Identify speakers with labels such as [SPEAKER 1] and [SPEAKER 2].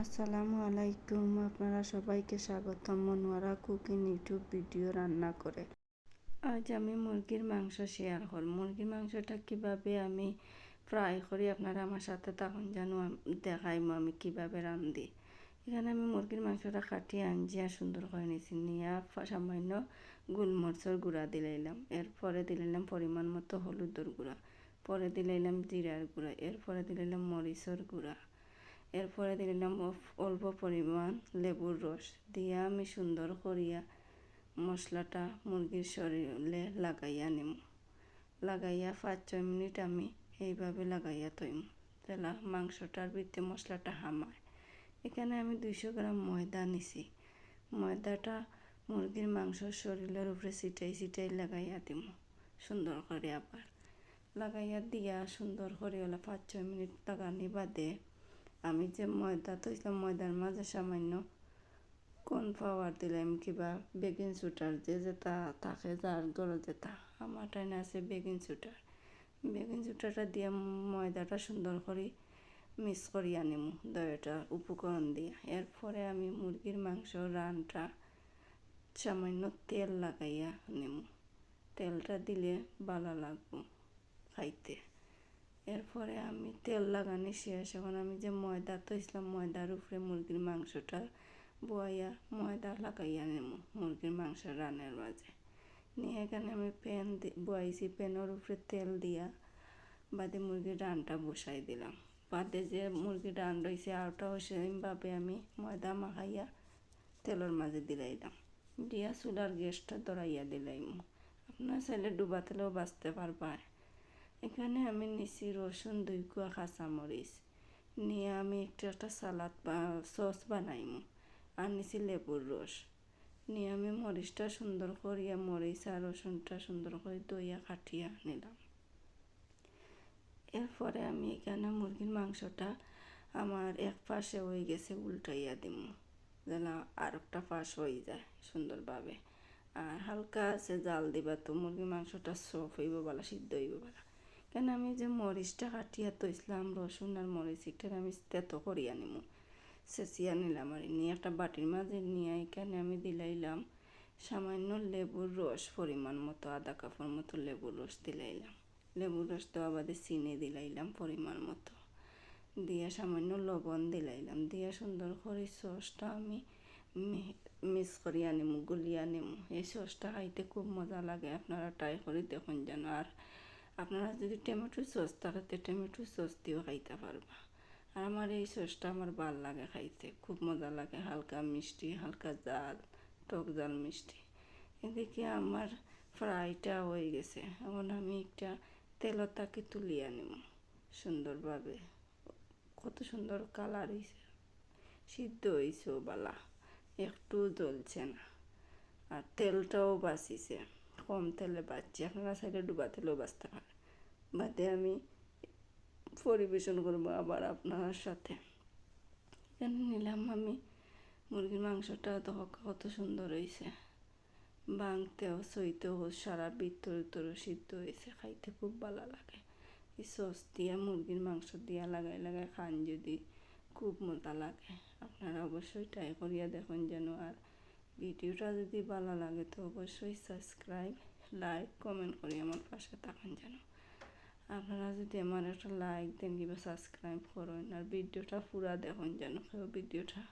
[SPEAKER 1] আসসালামু আলাইকুম। আপনারা সবাইকে স্বাগতম মনোয়ারা কুকিং ইউটিউব ভিডিও রান্না করে। আজ আমি মুরগির মাংস শেয়ার করব। মুরগির মাংসটা কীভাবে আমি ফ্রাই করি আপনারা আমার সাথে তখন জানো দেখাইম আমি কীভাবে রান্ধি। এখানে আমি মুরগির মাংসটা কাটিয়ে আনছি আর সুন্দর করে নিয়েছি নিয়ে সামান্য গোলমরিচের গুঁড়া দিলাইলাম এরপরে দিলাইলাম পরিমাণ মতো হলুদের গুঁড়া। পরে দিলাইলাম জিরার গুঁড়া। এরপরে দিলাইলাম মরিচের গুঁড়া। এরপরে দিলাম অল্প পরিমাণ লেবুর রস দিয়ে আমি সুন্দর করিয়া মশলাটা মুরগির শরীরে লাগাইয়া নিম। লাগাইয়া পাঁচ, ছয় মিনিট আমি এইভাবে লাগাইয়া থইম। তাহলে মাংসটার ভিতরে মশলাটা হামায়। এখানে আমি দুইশো গ্রাম ময়দা নিছি। ময়দাটা মুরগির মাংস শরীরের উপরে সিটাই সিটাই লাগাইয়া দিম, সুন্দর করে আবার। লাগাইয়া দিয়া সুন্দর করে ওলা পাঁচ, ছয় মিনিট লাগানি বাদে আমি যে ময়দা তৈলাম ময়দার মাঝে সামান্য কর্নফ্লাওয়ার দিলাম কিবা বেকিং সুটার যে যেটা থাকে যার গরো যেটা আমার টাইনে আছে বেকিং সুটার বেকিং সুটারটা দিয়ে ময়দাটা সুন্দর করে মিক্স করি আনিমু দয়াটা উপকরণ দিয়ে। এরপরে আমি মুরগির মাংস রানটা সামান্য তেল লাগাইয়া নেমু তেলটা দিলে ভালো লাগবো খাইতে। এরপরে আমি তেল লাগানি শেষ। এখন আমি যে ময়দা তৈছিলাম ময়দার উপরে মুরগির মাংসটা বয়া ময়দা লাগাইয়া নেব মুরগির মাংস রানের মাঝে। নিয়ে এখানে আমি প্যান বয়াইছি, প্যানের উপরে তেল দিয়া বাদে মুরগির রানটা বসাই দিলাম। বাদে যে মুরগির রান রয়েছে আরটাও সেমভাবে আমি ময়দা মাখাইয়া তেলের মাঝে দিলাইলাম দিয়া চুলার গ্যাসটা ধরাইয়া দিলাইম। আপনার ছেলে ডুবা তেলেও বাঁচতে পারবা। এখানে আমি নিছি রসুন, দুই কুয়া কাঁচামরিচ। নিয়ে আমি একটু একটা সালাদ সস বানাইমু আর নিছি লেবুর রস। নিয়ে আমি মরিচটা সুন্দর করিয়া, মরিচ আর রসুনটা সুন্দর করে দইয়া কাটিয়া নিলাম। এরপরে আমি এখানে মুরগির মাংসটা আমার এক পাশে হয়ে গেছে উল্টাইয়া দিম, যেন আর একটা পাশ হয়ে যায় সুন্দরভাবে। আর হালকা আছে জাল দিবা তো মুরগির মাংসটা সফ হইব বলা, সিদ্ধ হইব বলা। কেন আমি যে মরিচটা কাটিয়া তৈছিলাম রসুন আর মরিচ, এটার আমি তেত করিয়া নিমু চেঁচিয়া নিলাম আর নিয়ে একটা বাটির মাঝে নিয়ে এখানে আমি দিলাইলাম সামান্য লেবুর রস পরিমাণ মতো আধা কাপড় মতো লেবুর রস দিলাইলাম। লেবুর রস দেওয়া বাদে চিনি দিলাইলাম পরিমাণ মতো। দিয়া সামান্য লবণ দিলাইলাম। দিয়া সুন্দর করে সসটা আমি মিক্স করি নিমু গুলিয়া নিমু এই সসটা খাইতে খুব মজা লাগে, আপনারা ট্রাই করে দেখুন যেন। আর আপনারা যদি টমেটো সস থাকে টমেটো সস দিয়েও খাইতে পারবা। আর আমার এই সসটা আমার ভালো লাগে খাইতে, খুব মজা লাগে, হালকা মিষ্টি, হালকা জাল, টক জাল মিষ্টি। এদিকে আমার ফ্রাইটা হয়ে গেছে, এখন আমি একটা তেলতাকে তুলিয়ে নিব সুন্দরভাবে। কত সুন্দর কালার হয়েছে সিদ্ধ হয়েছে বালা একটু জ্বলছে না। আর তেলটাও বাঁচিছে। কম তেলে বাঁচছি আপনারা সাইডে ডুবা তেলেও বাঁচতে পারে বাদে আমি পরিবেশন করব আবার আপনার সাথে। এখানে নিলাম আমি মুরগির মাংসটা তো কত সুন্দর হয়েছে। বাংতেও, সইতেও, সারা ভিতর ভিতর সিদ্ধ হয়েছে, খাইতে খুব ভালো লাগে। এই সস দিয়া, মুরগির মাংস দিয়া লাগাই লাগাই খান যদি খুব মজা লাগে। আপনারা অবশ্যই ট্রাই করিয়া দেখুন যেন আর ভিডিওটা যদি ভালো লাগে তো অবশ্যই সাবস্ক্রাইব লাইক কমেন্ট করে আমার পাশে থাকুন যেন। আপনারা যদি আমার একটা লাইক দেন কিংবা সাবস্ক্রাইব করেন, আর ভিডিওটা পুরা দেখুন যেন ভিডিওটা।